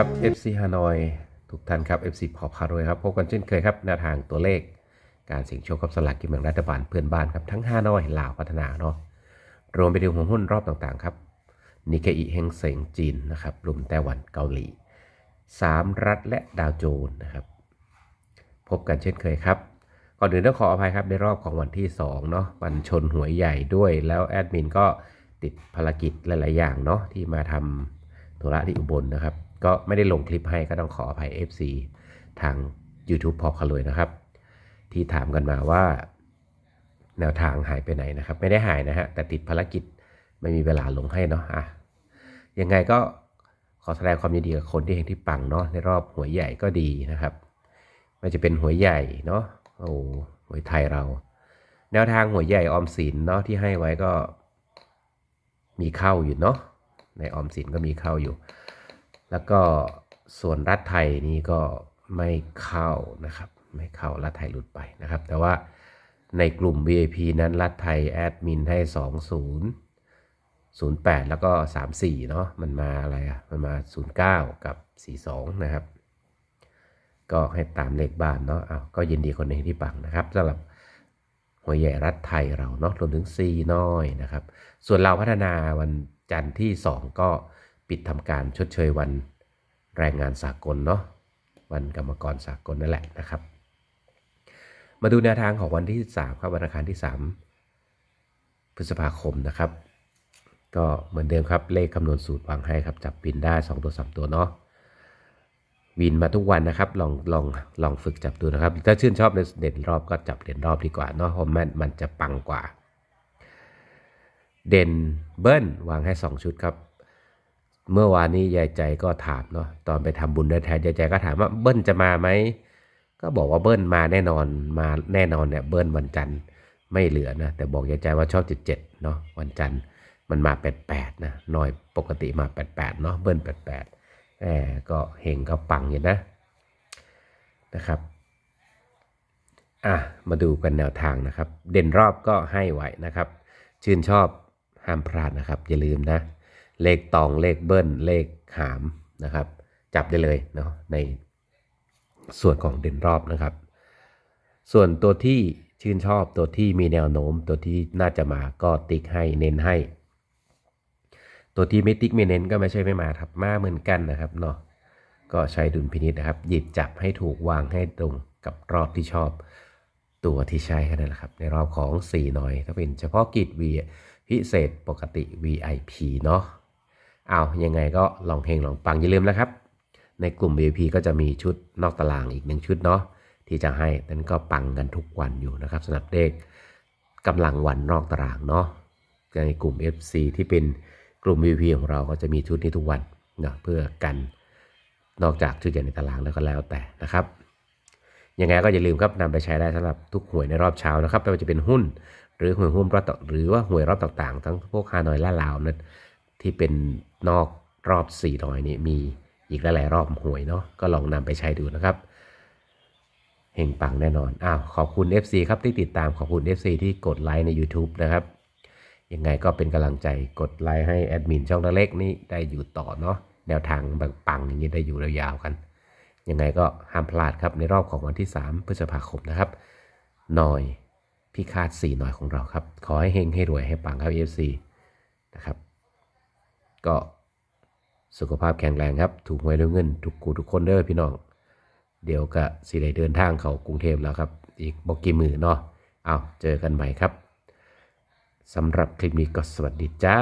ครับ FC ฮานอยทุกท่านครับ FC พอพารวยครับพบกันเช่นเคยครับแนวทางตัวเลข การเสี่ยงโชคกับสลากกินแบ่งรัฐบาลเพื่อนบ้านครับทั้งฮานอยลาวพัฒนาเนาะรวมไปถึงหัวหุ้นรอบต่างๆครับนิเคอิเฮงเสงจีนนะครับรวมไต้หวันเกาหลีสามรัฐและดาวโจนส์นะครับ พบกันเช่นเคยครับก่อนอื่นต้องขออภัยครับในรอบของวันที่2เนาะวันชนหวยใหญ่ด้วย แล้วแอดมินก็ติดภารกิจหลาย ๆ อย่างเนาะที่มาทำธุระที่อุบลนะครับ ก็ไม่ได้ลงคลิปให้ก็ต้องขออภัย FC ทาง YouTube พอพารวยนะครับ ที่ถามกันมาว่า แนวทางหายไปไหนนะครับ ไม่ได้หายนะฮะแต่ติดภารกิจไม่มีเวลาลงให้เนาะอะยังไงก็ขอแสดงความยินดีกับคนที่เห็นที่ปังเนาะในรอบหวยใหญ่ก็ดีนะครับไม่จะเป็นหวยใหญ่เนาะโอ้หวยไทยเรา แนวทางหวยใหญ่ออมสินเนาะที่ให้ไว้ก็มีเข้าอยู่เนาะในออมสินก็มีเข้าอยู่ แล้วก็ส่วนรัฐไทยนี่ก็ไม่เข้านะครับ ไม่เข้ารัฐไทยหลุดไปนะครับ แต่ว่าในกลุ่ม VIP นั้นรัฐไทยแอดมินให้ 20 08 แล้วก็ 34 เนาะมันมาอะไรอะมันมา 09 กับ 42 นะครับ ก็ให้ตามเลขบ้านเนาะอ้าวก็ยินดีคนหนึ่งที่ปังนะครับสำหรับหัวใหญ่รัฐไทยเราเนาะรวมถึงซีน้อยนะครับ ส่วนเราพัฒนาวันจันทร์ที่ 2 ก็ ปิดทำการชดเชยวันแรงงานสากลเนาะวันกรรมกรสากลนั่นแหละนะครับ มาดูแนวทางของวันที่ 3 ครับวันอังคารที่ 3 พฤษภาคมนะครับ ก็เหมือนเดิมครับเลขคำนวณสูตรวางให้ครับ จับปินได้ 2 ตัว 3 ตัวเนาะวินมาทุกวันนะครับลองลองลองฝึกจับดูนะครับ ถ้าชื่นชอบในเด่นรอบก็จับเด่นรอบดีกว่าเนาะเพราะมันมันจะปังกว่า เด่นเบิ้ลวางให้ 2 ชุดครับ เมื่อวานนี้ยายใจก็ถามเนาะตอนไปทำบุญด้วยแทนยายใจก็ถามว่าเบิ้ลจะมาไหมก็บอกว่าเบิ้ลมาแน่นอนมาแน่นอนเนี่ยเบิ้ลวันจันทร์ไม่เหลือนะแต่บอกยายใจว่าชอบ77เนาะวันจันทร์มันมา88นะหน้อยปกติมา88เนาะเบิ้ล88แหมก็เฮงก็ปังอยู่นะนะครับอะมาดูกันแนวทางนะครับ เด่นรอบก็ให้ไว้นะครับ ชื่นชอบห้ามพลาดนะครับ อย่าลืมนะ เลขตองเลขเบิ้ลเลขหามนะครับ จับได้เลยเนาะในส่วนของเด่นรอบนะครับ ส่วนตัวที่ชื่นชอบตัวที่มีแนวโน้ม ตัวที่น่าจะมาก็ติ๊กให้เน้นให้ ตัวที่ไม่ติ๊กไม่เน้นก็ไม่ใช่ไม่มาครับมาเหมือนกันนะครับเนาะก็ใช้ดุลพินิษนะครับ หยิบจับให้ถูกวางให้ตรงกับรอบที่ชอบ ตัวที่ใช้แค่นั้นแหละครับ ในรอบของ 4 หน่อย ถ้าเป็นเฉพาะกิจ V พิเศษปกติ VIP เนาะ เอายังไงก็ลองเพลงลองปังอย่าลืมนะครับ ในกลุ่ม VIP ก็จะมีชุดนอกตารางอีกหนึ่งชุดเนาะที่จะให้นั้นก็ปังกันทุกวันอยู่นะครับสำหรับเลขกกำลังวันนอกตารางเนาะในกลุ่ม FC ที่เป็นกลุ่ม VIP ของเราก็จะมีชุดนี้ทุกวันเนาะเพื่อกันนอกจากชุดใหญ่ในตารางแล้วก็แล้วแต่นะครับยังไงก็อย่าลืมครับนำไปใช้ได้สำหรับทุกหวยในรอบเช้านะครับไม่ว่าจะเป็นหุ้น หรือหวยหุ้นรอบต่อหรือว่าหวยรอบต่างๆ ทั้งพวกฮานอยและลาวนั้นที่เป็น นอกรอบ4หน่อยนี่มีอีกหลายๆรอบหวยเนาะก็ลองนำไปใช้ดูนะครับเฮงปังแน่นอน อ้าว ขอบคุณ FC ครับที่ติดตาม ขอบคุณ FC ที่กดไลค์ใน YouTube นะครับ ยังไงก็เป็นกำลังใจ กดไลค์ให้แอดมินช่องเล็กนี่ได้อยู่ต่อเนาะ แนวทางแบบปังอย่างนี้ได้อยู่ยาวๆกัน ยังไงก็ห้ามพลาดครับในรอบของวันที่ 3 พฤษภาคมนะครับ หน่อยพี่คาด4หน่อยของเราครับ ขอให้เฮงให้รวยให้ปังครับ FC นะครับ ก็ สุขภาพแข็งแรงครับ ถูกหวยด้วยเงิน ทุกกูทุกคนเด้อพี่น้อง เดี๋ยวก็สิได้เดินทางเข้ากรุงเทพแล้วครับ อีกบอกกี่มือเนาะเอาเจอกันใหม่ครับสำหรับคลิปนี้ก็สวัสดีจ้า